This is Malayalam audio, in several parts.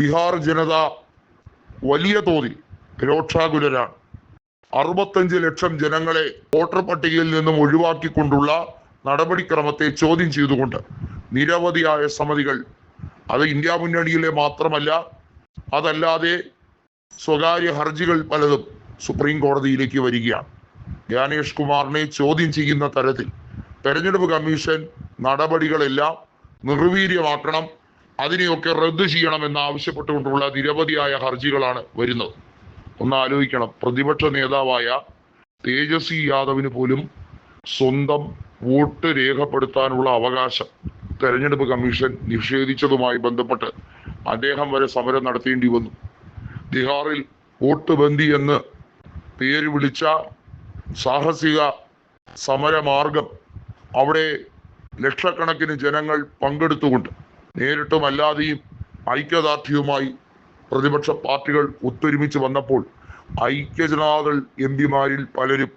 ബീഹാർ ജനത വലിയ തോതിൽ രോക്ഷാകുലരാണ് അറുപത്തഞ്ച് ലക്ഷം ജനങ്ങളെ വോട്ടർ പട്ടികയിൽ നിന്നും ഒഴിവാക്കിക്കൊണ്ടുള്ള നടപടിക്രമത്തെ ചോദ്യം ചെയ്തുകൊണ്ട് നിരവധിയായ സമിതികൾ അത് ഇന്ത്യ മുന്നണിയിലെ മാത്രമല്ല അതല്ലാതെ സ്വകാര്യ ഹർജികൾ പലതും സുപ്രീം കോടതിയിലേക്ക് വരികയാണ്. ജ്ഞാനേഷ് കുമാറിനെ ചോദ്യം ചെയ്യുന്ന തരത്തിൽ തെരഞ്ഞെടുപ്പ് കമ്മീഷൻ നടപടികളെല്ലാം നിർവീര്യമാക്കണം അതിനെയൊക്കെ റദ്ദു ചെയ്യണമെന്ന് ആവശ്യപ്പെട്ടുകൊണ്ടുള്ള നിരവധിയായ ഹർജികളാണ് വരുന്നത്. ഒന്ന് ആലോചിക്കണം. പ്രതിപക്ഷ നേതാവായ തേജസ്വി യാദവിന് പോലും സ്വന്തം വോട്ട് രേഖപ്പെടുത്താനുള്ള അവകാശം തെരഞ്ഞെടുപ്പ് കമ്മീഷൻ നിഷേധിച്ചതുമായി ബന്ധപ്പെട്ട് അദ്ദേഹം വരെ സമരം നടത്തേണ്ടി വന്നു. ബീഹാറിൽ വോട്ട് ബന്ദി എന്ന് പേര് വിളിച്ച സാഹസിക സമരമാർഗം അവിടെ ലക്ഷക്കണക്കിന് ജനങ്ങൾ പങ്കെടുത്തുകൊണ്ട് നേരിട്ടും അല്ലാതെയും ഐക്യദാർഢ്യവുമായി പ്രതിപക്ഷ പാർട്ടികൾ ഒത്തൊരുമിച്ച് വന്നപ്പോൾ ഐക്യജനതാദൾ എം പിമാരിൽ പലരും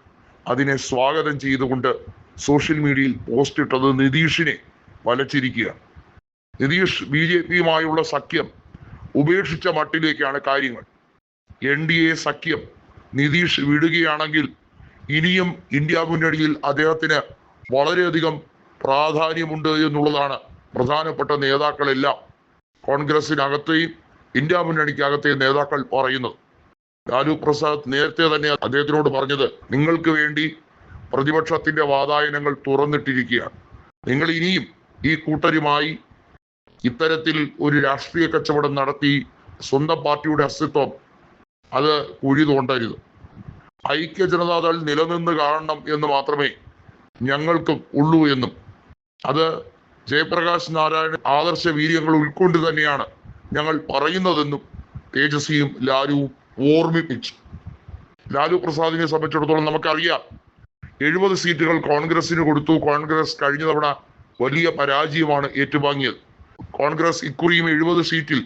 അതിനെ സ്വാഗതം ചെയ്തുകൊണ്ട് സോഷ്യൽ മീഡിയയിൽ പോസ്റ്റ് ഇട്ടത് നിതീഷിനെ വലച്ചിരിക്കുക നിതീഷ് ബി ജെ പിയുമായുള്ള സഖ്യം ഉപേക്ഷിച്ച മട്ടിലേക്കാണ് കാര്യങ്ങൾ. എൻ ഡി എ സഖ്യം നിതീഷ് വിടുകയാണെങ്കിൽ ഇനിയും ഇന്ത്യ മുന്നണിയിൽ അദ്ദേഹത്തിന് വളരെയധികം പ്രാധാന്യമുണ്ട് എന്നുള്ളതാണ് പ്രധാനപ്പെട്ട നേതാക്കളെല്ലാം. കോൺഗ്രസിനകത്തെയും ഇന്ത്യ മുന്നണിക്കകത്തെയും നേതാക്കൾ പറയുന്നത്. ലാലു പ്രസാദ് നേരത്തെ തന്നെ അദ്ദേഹത്തിനോട് പറഞ്ഞത് നിങ്ങൾക്ക് വേണ്ടി പ്രതിപക്ഷത്തിന്റെ വാതായനങ്ങൾ തുറന്നിട്ടിരിക്കുകയാണ്. നിങ്ങൾ ഇനിയും ഈ കൂട്ടരുമായി ഇത്തരത്തിൽ ഒരു രാഷ്ട്രീയ കച്ചവടം നടത്തി സ്വന്തം പാർട്ടിയുടെ അസ്തിത്വം അത് കുഴി തോണ്ടരുത്. ഐക്യ ജനതാദൾ നിലനിന്ന് കാണണം എന്ന് മാത്രമേ ഞങ്ങൾക്കും ഉള്ളൂ എന്നും. അത് ജയപ്രകാശ് നാരായണൻ ആദർശ വീര്യങ്ങൾ ഉൾക്കൊണ്ട് തന്നെയാണ് ഞങ്ങൾ പറയുന്നതെന്നും തേജസ്വിയും ലാലുവും ഓർമ്മിപ്പിച്ചു. ലാലു പ്രസാദിനെ സംബന്ധിച്ചിടത്തോളം നമുക്കറിയാം എഴുപത് സീറ്റുകൾ കോൺഗ്രസിന് കൊടുത്തു. കോൺഗ്രസ് കഴിഞ്ഞ തവണ വലിയ പരാജയമാണ് ഏറ്റുവാങ്ങിയത്. കോൺഗ്രസ് ഇക്കുറിയും എഴുപത് സീറ്റിൽ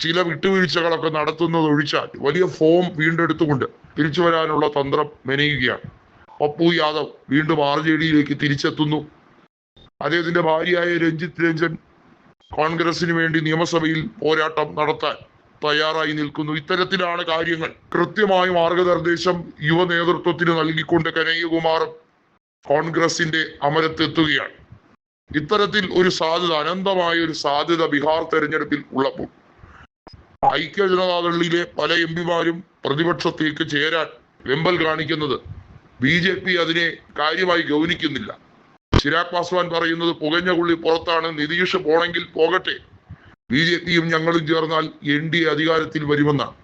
ചില വിട്ടുവീഴ്ചകളൊക്കെ നടത്തുന്നത് ഒഴിച്ചാൽ വലിയ ഫോം വീണ്ടെടുത്തുകൊണ്ട് തിരിച്ചു വരാനുള്ള തന്ത്രം മെനയുകയാണ്. പപ്പു യാദവ് വീണ്ടും ആർ ജെ ഡിയിലേക്ക് തിരിച്ചെത്തുന്നു. അദ്ദേഹത്തിന്റെ ഭാര്യയായ രഞ്ജിത്ത് രഞ്ജൻ കോൺഗ്രസിന് വേണ്ടി നിയമസഭയിൽ പോരാട്ടം നടത്താൻ തയ്യാറായി നിൽക്കുന്നു. ഇത്തരത്തിലാണ് കാര്യങ്ങൾ. കൃത്യമായ മാർഗനിർദ്ദേശം യുവ നേതൃത്വത്തിന് നൽകിക്കൊണ്ട് കനയ്യകുമാറും കോൺഗ്രസിന്റെ അമരത്തെത്തുകയാണ് ഇത്തരത്തിൽ ഒരു സാധ്യത അനന്തമായ ഒരു സാധ്യത ബീഹാർ തെരഞ്ഞെടുപ്പിൽ ഉള്ളപ്പോൾ. ഐക്യ ജനതാദളിലെ പല എം പിമാരും പ്രതിപക്ഷത്തേക്ക് ചേരാൻ വെമ്പൽ കാണിക്കുന്നത് ബി ജെ പി അതിനെ കാര്യമായി ഗൗനിക്കുന്നില്ല. ചിരാഗ് പാസ്വാൻ പറയുന്നത് പുകഞ്ഞ കുള്ളി പുറത്താണ്. നിതീഷ് പോണെങ്കിൽ പോകട്ടെ. ബി ജെ പിയും ഞങ്ങളും ചേർന്നാൽ എൻ ഡി എ അധികാരത്തിൽ വരുമെന്നാണ്.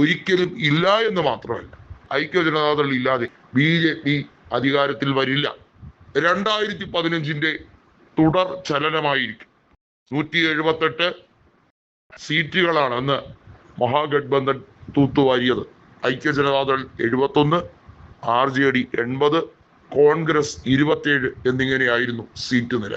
ഒരിക്കലും ഇല്ല എന്ന് മാത്രമല്ല ഐക്യ ജനതാദൾ ഇല്ലാതെ ബി ജെ പി അധികാരത്തിൽ വരില്ല. രണ്ടായിരത്തി പതിനഞ്ചിന്റെ തുടർ ചലനമായിരിക്കും. നൂറ്റി എഴുപത്തെട്ട് സീറ്റുകളാണ് അന്ന് മഹാഗഡ്ബന്ധൻ തൂത്തുവാരിയത്. ഐക്യ ജനതാദൾ എഴുപത്തൊന്ന് ആർ ജെ ഡി എൺപത് കോൺഗ്രസ് ഇരുപത്തിയേഴ് എന്നിങ്ങനെയായിരുന്നു സീറ്റ് നില